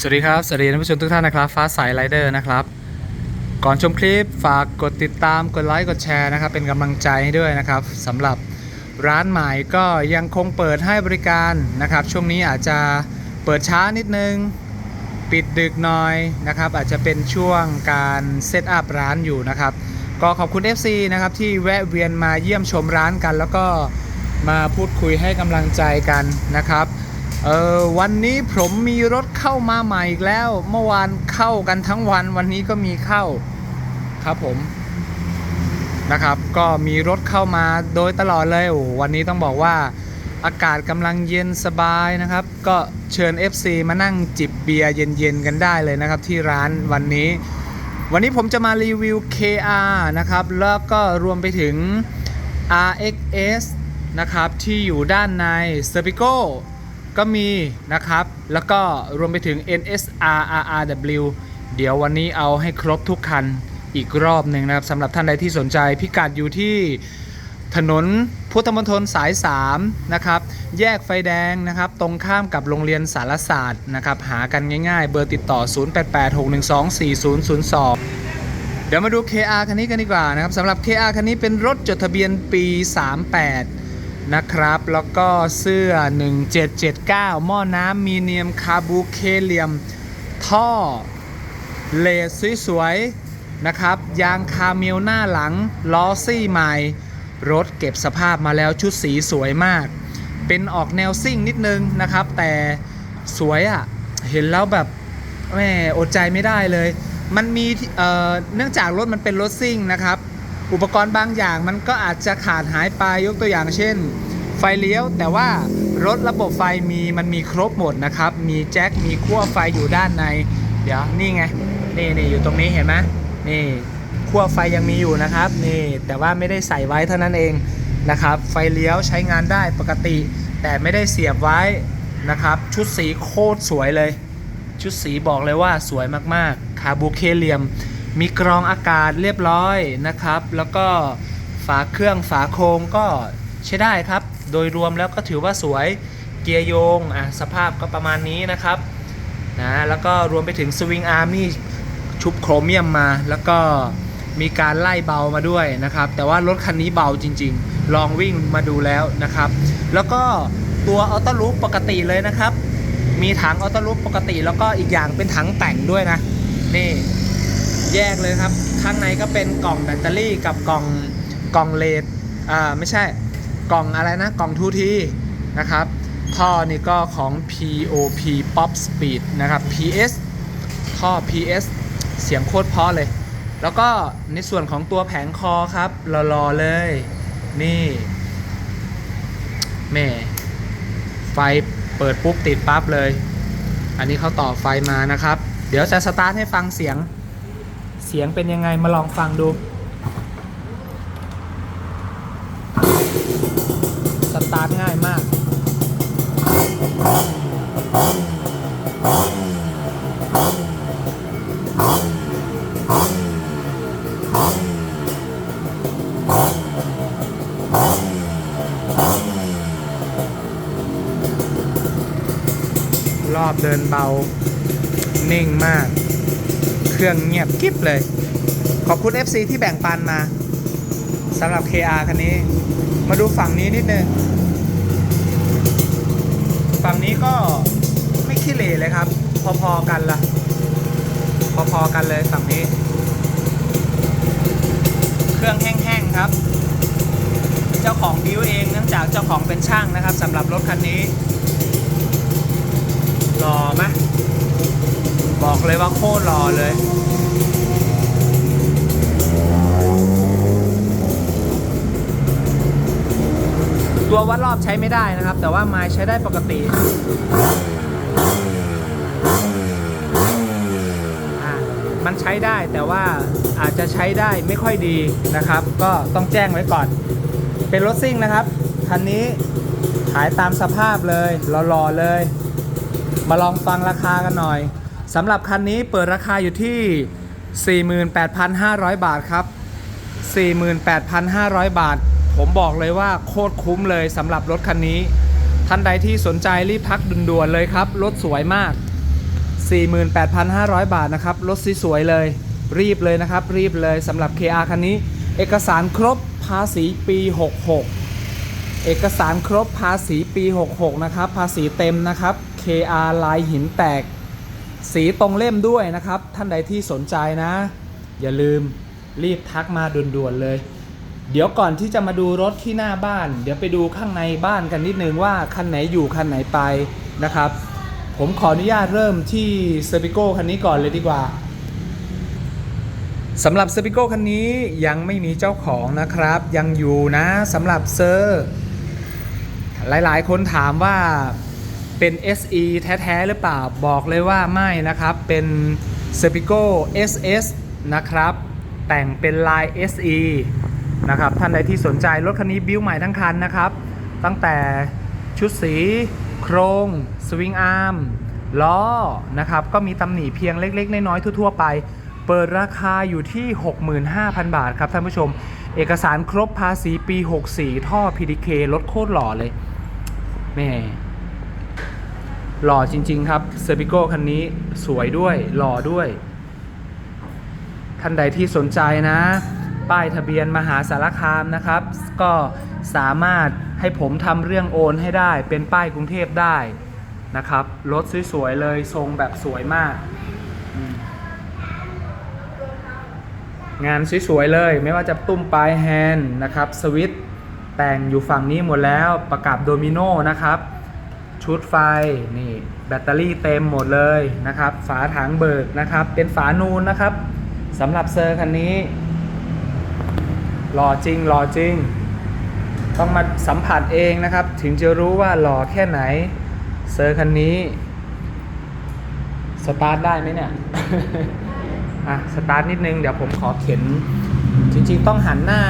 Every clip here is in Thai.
สวัสดีครับ สวัสดีท่านผู้ชมทุกท่านนะครับฟ้าใสไรเดอร์นะครับ ก่อนชมคลิปฝากกดติดตามกดไลค์กดแชร์นะครับ เป็นกำลังใจให้ด้วยนะครับสำหรับร้านใหม่ก็ยังคงเปิดให้บริการนะครับ ช่วงนี้อาจจะเปิดช้านิดนึง ปิดดึกหน่อยนะครับ อาจจะเป็นช่วงการเซตอัพร้านอยู่นะครับ ก็ขอบคุณ FC นะครับที่แวะเวียนมาเยี่ยมชมร้านกัน แล้วก็มาพูดคุยให้กำลังใจกันนะครับ เออวันนี้ผมมีรถเข้ามาใหม่อีกแล้ว เมื่อวานเข้ากันทั้งวันวันนี้ก็มีเข้าครับผมนะครับ ก็มีรถเข้ามาโดยตลอดเลยโอ้วันนี้ต้องบอกว่าอากาศกำลังเย็นสบายนะครับ ก็เชิญ FC มานั่งจิบเบียร์เย็นๆกันได้เลยนะครับ ที่ร้านวันนี้ วันนี้ผมจะมารีวิว KR นะครับ แล้วก็รวมไปถึง RXS นะครับ ที่อยู่ด้านใน s e r p i c o ก็มีนะครับ แล้วก็รวมไปถึง NSR RRW เดี๋ยววันนี้เอาให้ครบทุกคันอีกรอบหนึ่งนะครับสำหรับท่านใดที่สนใจพิกัดอยู่ที่ถนนพุทธมณฑลสาย 3 นะครับ แยกไฟแดงนะครับ ตรงข้ามกับโรงเรียนสารศาสตร์นะครับ หากันง่ายๆ เบอร์ติดต่อ 0886124002 เดี๋ยวมาดู KR คันนี้กันดีกว่านะครับสำหรับ KR คันนี้เป็นรถจดทะเบียนปี 38 นะครับ แล้วก็เสื้อ 1779 หม้อน้ำมีเนียมคาบูเคเลียม ท่อเลสสวยๆนะครับ ยางคาเมลหน้าหลัง ล้อซี่ใหม่ รถเก็บสภาพมาแล้วชุดสีสวยมาก เป็นออกแนวซิ่งนิดนึงนะครับ แต่สวยอะ่ะ เห็นแล้วแบบแหม่อดใจไม่ได้เลย มันมีเอ่อเนื่องจากรถมันเป็นรถซิ่งนะครับ อุปกรณ์บางอย่างมันก็อาจจะขาดหายไปยกตัวอย่างเช่น ไฟเลี้ยว แต่ว่ารถระบบไฟมีมันมีครบหมดนะครับ มีแจ็คมีขั้วไฟอยู่ด้านใน เดี๋ยวนี่ไงนี่นี่อยู่ตรงนี้เห็นไหมนี่ขั้วไฟยังมีอยู่นะครับนี่แต่ว่าไม่ได้ใส่ไว้เท่านั้นเองนะครับ ไฟเลี้ยวใช้งานได้ปกติ แต่ไม่ได้เสียบไว้นะครับ ชุดสีโคตรสวยเลย ชุดสีบอกเลยว่าสวยมากๆคาบูเคเลียม มีกรองอากาศเรียบร้อยนะครับ แล้วก็ฝาเครื่องฝาโครงก็ใช้ได้ครับ โดยรวมแล้วก็ถือว่าสวยเกียร์โยงอะสภาพก็ประมาณนี้นะครับนะแล้วก็รวมไปถึงสวิงอาร์มนี่ชุบโครเมียมมา แล้วก็มีการไล่เบามาด้วยนะครับ แต่ว่ารถคันนี้เบาจริง ๆ ลองวิ่งมาดูแล้วนะครับ แล้วก็ตัวออโต้ลูปปกติเลยนะครับ มีถังออโต้ลูปปกติ แล้วก็อีกอย่างเป็นถังแต่งด้วยนะ นี่ แยกเลยครับ ข้างในก็เป็นกล่องแบตเตอรี่กับกล่องกล่องเลดอ่าไม่ใช่กล่องอะไรนะ กล่องทูทีนะครับท่อนี่ก็ของ POP Pop Speed นะครับ PS ท่อ PS เสียงโคตรเพราะเลย แล้วก็ในส่วนของตัวแผงคอครับรอๆเลย นี่แหม่ไฟเปิดปุ๊บติดปั๊บเลย อันนี้เขาต่อไฟมานะครับ เดี๋ยวจะสตาร์ทให้ฟังเสียง สียงเป็นยังไงมาลองฟังดู สตาร์ทง่ายมาก รอบเดินเบา นิ่งมาก เครื่องเงียบกิ๊บเลย ขอบคุณ FC ที่แบ่งปันมาสำหรับ KR คันนี้ มาดูฝั่งนี้นิดนึง ฝั่งนี้ก็ไม่ขี้เหร่เลยครับ พอๆกันละพอๆกันเลยฝั่งนี้ เครื่องแห้งๆครับ เจ้าของบิวเองเนื่องจากเจ้าของเป็นช่างนะครับสำหรับรถคันนี้หล่อไหม บอกเลยว่าโคตรหล่อเลยตัววัดรอบใช้ไม่ได้นะครับ แต่ว่าไม้ใช้ได้ปกติมันใช้ได้แต่ว่าอาจจะใช้ได้ไม่ค่อยดีนะครับ ก็ต้องแจ้งไว้ก่อน เป็นรถซิ่งนะครับคันนี้ขายตามสภาพเลยหล่อๆเลย มาลองฟังราคากันหน่อย สำหรับคันนี้เปิดราคาอยู่ที่ 48,500 บาทครับ 48,500 บาท ผมบอกเลยว่าโคตรคุ้มเลยสำหรับรถคันนี้ ท่านใดที่สนใจรีบทักด่วนๆเลยครับ รถสวยมาก 48,500 บาทนะครับ รถสวยเลย รีบเลยนะครับ รีบเลยสำหรับ KR คันนี้ เอกสารครบภาษีปี 66 เอกสารครบภาษีปี 66 นะครับ ภาษีเต็มนะครับ KR ลายหินแตก สีตรงเล่มด้วยนะครับ ท่านใดที่สนใจนะ อย่าลืมรีบทักมาด่วนๆเลย เดี๋ยวก่อนที่จะมาดูรถที่หน้าบ้าน เดี๋ยวไปดูข้างในบ้านกันนิดนึงว่าคันไหนอยู่คันไหนไปนะครับ ผมขออนุญาตเริ่มที่เซอร์ i ิโกคันนี้ก่อนเลยดีกว่าสำหรับเซอร์ i ิโกคันนี้ยังไม่มีเจ้าของนะครับ ยังอยู่นะสำหรับเซอร์ หลายๆ คนถามว่า เป็น SE แท้ๆหรือเปล่าบอกเลยว่าไม่นะครับ เป็น s e p i c o SS นะครับ แต่งเป็นลาย SE นะครับ ท่านใดที่สนใจรถคันนี้บิวใหม่ทั้งคันนะครับ ตั้งแต่ชุดสี โครง สวิงอาร์มล้อนะครับ ก็มีตำหนิเพียงเล็ก ๆ น้อยๆทั่ว ๆ ไป เปิดราคาอยู่ที่ 65,000 บาทครับท่านผู้ชม เอกสารครบภาษีปี 64 ท่อ PDK รถโคตรหล่อเลยแม่ หล่อจริง ๆ ครับเซอร์ i ิโกคันนี้สวยด้วยหล่อด้วย ท่านใดที่สนใจนะ ป้ายทะเบียนมหาสารคามนะครับ ก็สามารถให้ผมทำเรื่องโอนให้ได้เป็นป้ายกรุงเทพได้นะครับ รถสวย ๆ เลยทรงแบบสวยมาก งานสวย ๆ เลยไม่ว่าจะตุ้มปลายแฮนด์นะครับ สวิตช์แต่งอยู่ฝั่งนี้หมดแล้วประกับโดมิโนนะครับ ชุดไฟนี่แบตเตอรี่เต็มหมดเลยนะครับ ฝาถังเบิกนะครับ เป็นฝานูนนะครับสำหรับเซอร์คันนี้หล่อจริงหล่อจริง ต้องมาสัมผัสเองนะครับ ถึงจะรู้ว่าหล่อแค่ไหน เซอร์คันนี้ สตาร์ทได้ไหมเนี่ยอะสตาร์ทนิดนึงเดี๋ยวผมขอเข็น จริงๆต้องหันหน้า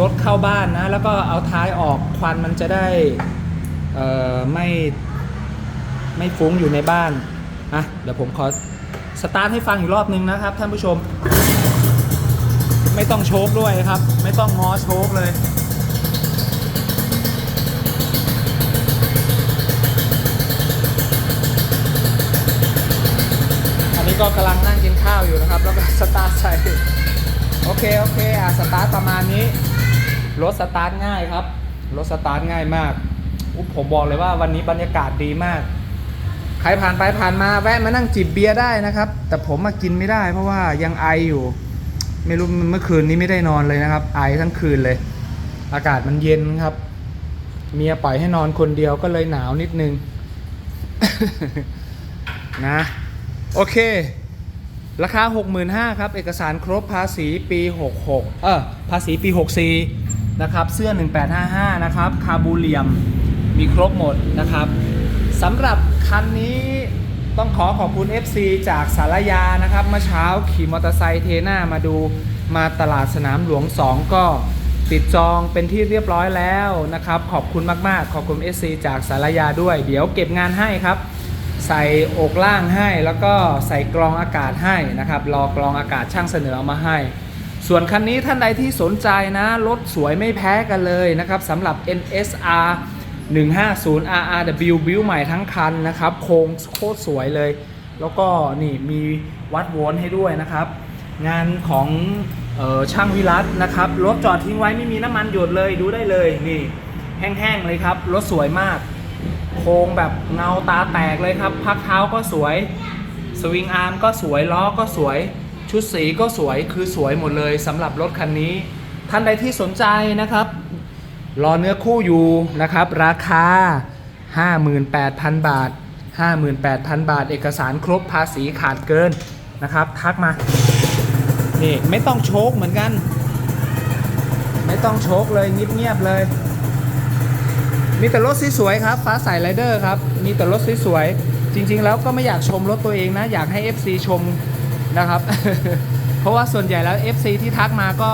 รถเข้าบ้านนะ แล้วก็เอาท้ายออกควันมันจะได้ ไม่ไม่ฟุ้งอยู่ในบ้าน อะ เดี๋ยวผมขอสตาร์ทให้ฟังอีกรอบนึงนะครับท่านผู้ชม ไม่ต้องโชคด้วยครับ ไม่ต้องงอโชคเลยอันนี้ก็กำลังนั่งกินข้าวอยู่นะครับ แล้วก็สตาร์ทใส่โอเค โอเค อะ สตาร์ทประมาณนี้ รถสตาร์ทง่ายครับ รถสตาร์ทง่ายมาก ผมบอกเลยว่าวันนี้บรรยากาศดีมาก ใครผ่านไปผ่านมาแวะมานั่งจิบเบียร์ได้นะครับ แต่ผมมากินไม่ได้เพราะว่ายังไออยู่ ไม่รู้เมื่อคืนนี้ไม่ได้นอนเลยนะครับ ไอทั้งคืนเลย อากาศมันเย็นครับ เมียปล่อยให้นอนคนเดียวก็เลยหนาวนิดนึง นะ โอเค ราคา 65,000ครับ เอกสารครบภาษีปี 66 เออภาษีปี 64นะครับ เสื้อ 1855 นะครับ คาบูเลียม มีครบหมดนะครับสำหรับคันนี้ต้องขอขอบคุณ FC จากสารยานะครับเมื่อเช้าขี่มอเตอร์ไซค์เทหน้ามาดูมาตลาดสนามหลวง 2 ก็ติดจองเป็นที่เรียบร้อยแล้วนะครับ ขอบคุณมากๆ ขอบคุณ FC จากสารยาด้วย เดี๋ยวเก็บงานให้ครับ ใส่อกล่างให้แล้วก็ใส่กรองอากาศให้นะครับ รอกรองอากาศช่างเสนอเอามาให้ ส่วนคันนี้ท่านใดที่สนใจนะ รถสวยไม่แพ้กันเลยนะครับสำหรับ NSR 150 RRW บิวใหม่ทั้งคันนะครับ โครงโคตรสวยเลย แล้วก็นี่มีวัดโวลต์ให้ด้วยนะครับ งานของออช่างวิรัตนะครับ รถจอดทิ้งไว้ไม่มีน้ำมันหยดเลยดูได้เลยนี่แห้งๆเลยครับ รถสวยมาก โครงแบบเงาตาแตกเลยครับ พักเท้าก็สวย สวิงอาร์มก็สวย ล้อก็สวย ชุดสีก็สวยคือสวยหมดเลยสำหรับรถคันนี้ ท่านใดที่สนใจนะครับ รอเนื้อคู่อยู่นะครับ ราคา 58,000 บาท 58,000 บาท เอกสารครบภาษีขาดเกินนะครับ ทักมา นี่ไม่ต้องโชคเหมือนกัน ไม่ต้องโชคเลยเงียบๆเลย มีแต่รถสวยๆครับ ฟ้าใสไรเดอร์ครับ มีแต่รถสวยๆจริง ๆ แล้วก็ไม่อยากชมรถตัวเองนะ อยากให้ FC ชมนะครับ เพราะว่าส่วนใหญ่แล้ว FC ที่ทักมาก็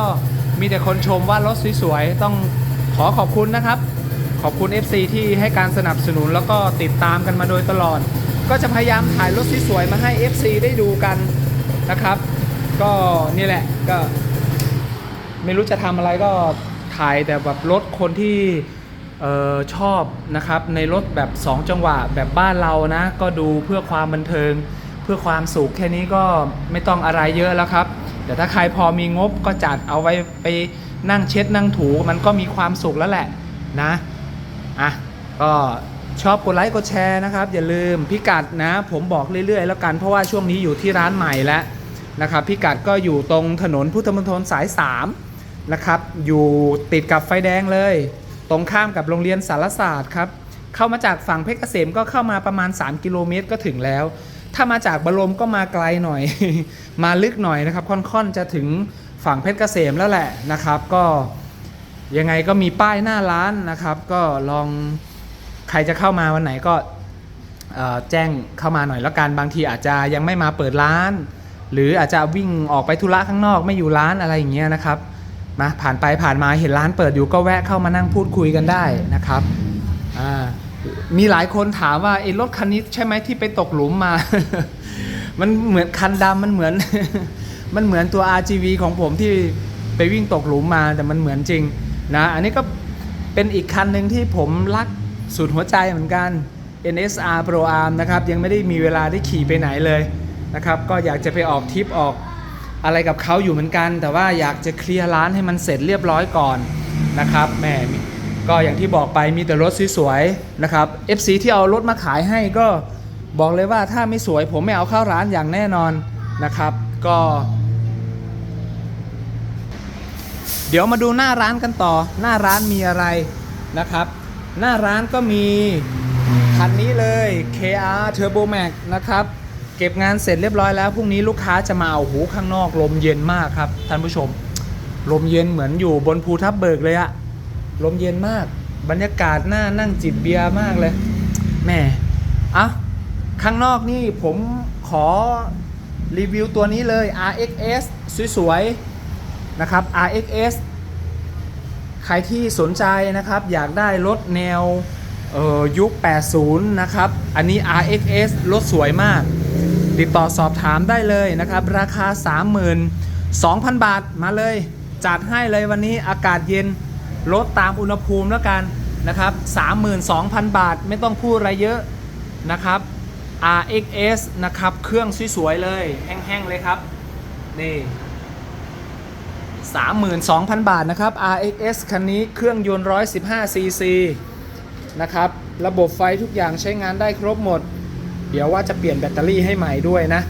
มีแต่คนชมว่ารถสวยๆต้อง ขอขอบคุณนะครับ ขอบคุณ FC ที่ให้การสนับสนุนแล้วก็ติดตามกันมาโดยตลอด ก็จะพยายามถ่ายรถสวยๆมาให้ FC ได้ดูกันนะครับ ก็นี่แหละก็ ไม่รู้จะทำอะไรก็ถ่ายแต่แบบรถคนที่ออชอบนะครับในรถแบบ 2 จังหวะแบบบ้านเรานะ ก็ดูเพื่อความบันเทิง เพื่อความสุขแค่นี้ก็ไม่ต้องอะไรเยอะแล้วครับ แต่ถ้าใครพอมีงบก็จัดเอาไว้ไป นั่งเช็ดนั่งถูมันก็มีความสุขแล้วแหละนะอะก็ชอบกดไลค์กดแชร์นะครับ อย่าลืมพิกัดนะ ผมบอกเรื่อยๆ แล้วกันเพราะว่าช่วงนี้อยู่ที่ร้านใหม่แล้วนะครับพิกัดก็อยู่ตรงถนนพุทธมณฑลสาย3นะครับอยู่ติดกับไฟแดงเลย ตรงข้ามกับโรงเรียนสารศาสตร์ครับเข้ามาจากฝั่งเพชรเกษมก็เข้ามาประมาณ 3 กิโลเมตรก็ถึงแล้ว ถ้ามาจากบรมก็มาไกลหน่อย มาลึกหน่อยนะครับค่อนๆจะถึง ฝั่งเพชรเกษมแล้วแหละนะครับก็ยังไงก็มีป้ายหน้าร้านนะครับ ก็ลองใครจะเข้ามาวันไหนก็แจ้งเข้ามาหน่อยแล้วกันบางทีอาจจะยังไม่มาเปิดร้าน หรืออาจจะวิ่งออกไปธุระข้างนอกไม่อยู่ร้านอะไรอย่างเงี้ยนะครับมาผ่านไปผ่านมาเห็นร้านเปิดอยู่ก็แวะเข้ามานั่งพูดคุยกันได้นะครับมีหลายคนถามว่าไอ้รถคันนี้ใช่ไหมที่ไปตกหลุมมา มันเหมือนคันดำมันเหมือน มันเหมือนตัว RGV ของผมที่ไปวิ่งตกหลุมมาแต่มันเหมือนจริงนะอันนี้ก็เป็นอีกคันหนึ่งที่ผมรักสุดหัวใจเหมือนกัน NSR Pro Arm นะครับยังไม่ได้มีเวลาได้ขี่ไปไหนเลยนะครับก็อยากจะไปออกทริปออกอะไรกับเขาอยู่เหมือนกัน แต่ว่าอยากจะเคลียร์ร้านให้มันเสร็จเรียบร้อยก่อนนะครับแหมก็อย่างที่บอกไปมีแต่รถสวยๆนะครับ FC ที่เอารถมาขายให้ก็บอกเลยว่าถ้าไม่สวยผมไม่เอาเข้าร้านอย่างแน่นอนนะครับ ก็ เดี๋ยวมาดูหน้าร้านกันต่อ หน้าร้านมีอะไรนะครับ หน้าร้านก็มีคันนี้เลย KR Turbo Max นะครับ เก็บงานเสร็จเรียบร้อยแล้วพรุ่งนี้ลูกค้าจะมาเอาหูข้างนอกลมเย็นมากครับท่านผู้ชม ลมเย็นเหมือนอยู่บนภูทับเบิกเลยอะลมเย็นมาก บรรยากาศน่านั่งจิบเบียร์มากเลยแหม่อะข้างนอกนี่ผมขอรีวิวตัวนี้เลย RXS สวยๆ นะครับ RXS ใครที่สนใจนะครับอยากได้รถแนวยุค 80 นะครับ อันนี้ RXS รถสวยมาก ติดต่อสอบถามได้เลยนะครับ ราคา 32,000 บาทมาเลย จัดให้เลยวันนี้อากาศเย็นลดตามอุณหภูมิแล้วกันนะครับ 32,000 บาทไม่ต้องพูดอะไรเยอะนะครับ RXS นะครับ เครื่องสวยๆเลย แห้งๆเลยครับ นี่ 32,000 บาทนะครับ RXS คันนี้เครื่องยนต์ 115 cc นะครับ ระบบไฟทุกอย่างใช้งานได้ครบหมด เดี๋ยวว่าจะเปลี่ยนแบตเตอรี่ให้ใหม่ด้วยนะ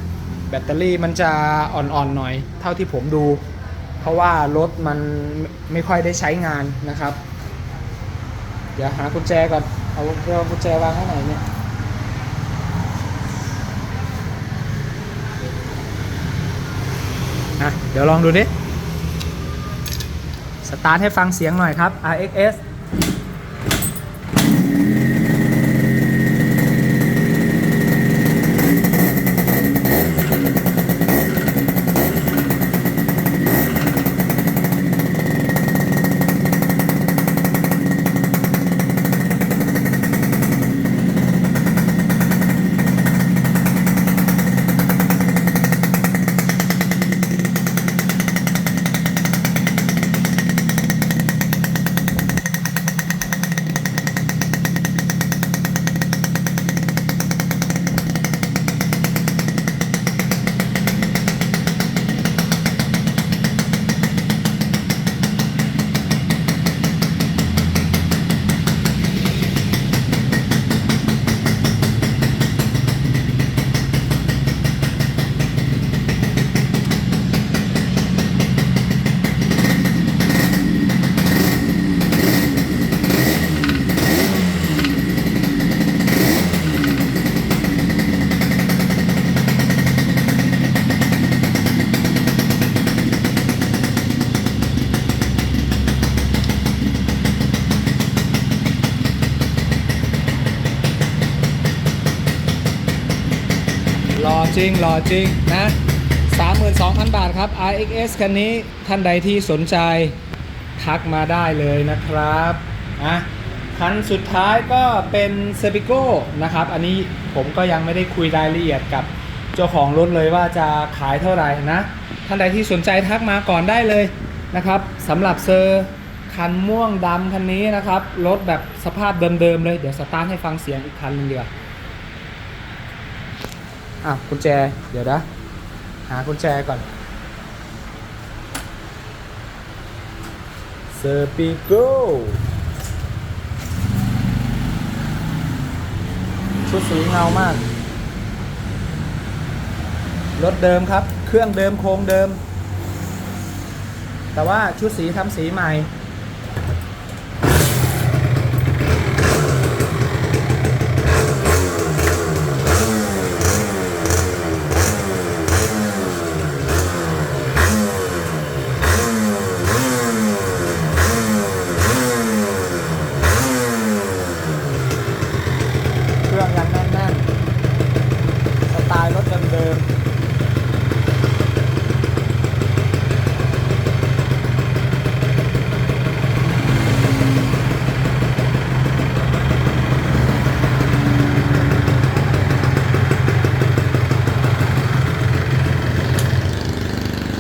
แบตเตอรี่มันจะอ่อนๆหน่อย เท่าที่ผมดู เพราะว่ารถมันไม่ค่อยได้ใช้งานนะครับ เดี๋ยวหากุญแจก่อน เอาเอากุญแจวางข้างไหนเนี่ยอะเดี๋ยวลองดูดิ สตาร์ทให้ฟังเสียงหน่อยครับ RXS จริงหล่อจริงนะ 32,000 บาทครับ RXS คันนี้ท่านใดที่สนใจทักมาได้เลยนะครับอะคันสุดท้ายก็เป็นเซปิโก้นะครับ อันนี้ผมก็ยังไม่ได้คุยรายละเอียดกับเจ้าของรถเลยว่าจะขายเท่าไหร่นะ ท่านใดที่สนใจทักมาก่อนได้เลยนะครับสำหรับเซอร์คันม่วงดำคันนี้นะครับ รถแบบสภาพเดิมๆเลย เดี๋ยวสตาร์ทให้ฟังเสียงอีกคันหนึงเดีกว่า อะกุญแจ เดี๋ยวนะ หากุญแจก่อนเซอร์ปิโกชุดสีเงามาก รถเดิมครับ เครื่องเดิมโครงเดิม แต่ว่าชุดสีทำสีใหม่ เครื่องยังแน่นๆ สไตล์รถเดิมๆ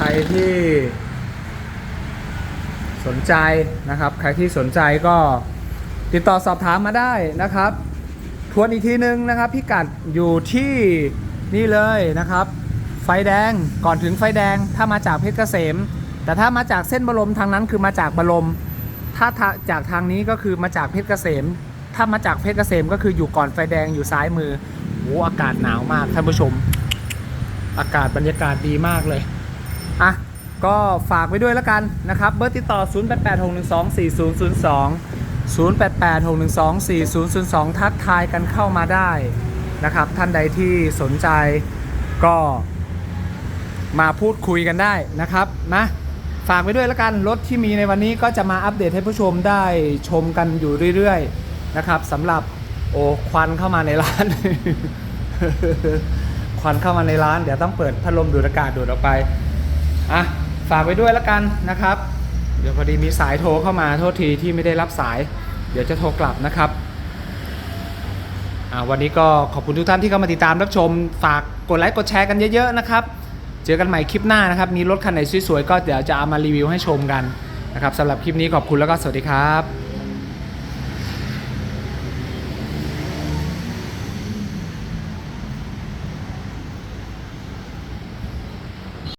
ใคร ที่สนใจนะครับ ใครที่สนใจก็ติดต่อสอบถามมาได้นะครับ ทวนอีกทีนึงนะครับพิกัดอยู่ที่นี่เลยนะครับ ไฟแดงก่อนถึงไฟแดงถ้ามาจากเพชรเกษม แต่ถ้ามาจากเส้นบรมทางนั้นคือมาจากบรม ถ้าทาจากทางนี้ก็คือมาจากเพชรเกษม ถ้ามาจากเพชรเกษมก็คืออยู่ก่อนไฟแดงอยู่ซ้ายมือโอ้อากาศหนาวมากท่านผู้ชม อากาศบรรยากาศดีมากเลย อะก็ฝากไว้ด้วยแล้วกันนะครับ เบอร์ติดต่อ 0886124002 0886124002 ทักทายกันเข้ามาได้นะครับ ท่านใดที่สนใจก็มาพูดคุยกันได้นะครับนะฝากไว้ด้วยแล้วกันรถที่มีในวันนี้ก็จะมาอัปเดตให้ผู้ชมได้ชมกันอยู่เรื่อยๆนะครับสำหรับโอ้ควันเข้ามาในร้าน ควันเข้ามาในร้าน เดี๋ยวต้องเปิดพัดลมดูดอากาศดูดออกไป อะฝากไว้ด้วยแล้วกันนะครับ เดี๋ยวพอดีมีสายโทรเข้ามาโทษทีที่ไม่ได้รับสาย เดี๋ยวจะโทรกลับนะครับอ่าวันนี้ก็ขอบคุณทุกท่านที่เข้ามาติดตามรับชม ฝากกดไลค์กดแชร์กันเยอะๆนะครับ เจอกันใหม่คลิปหน้านะครับ มีรถคันไหนสวยๆก็เดี๋ยวจะเอามารีวิวให้ชมกันนะครับสำหรับคลิปนี้ขอบคุณแล้วก็สวัสดีครับ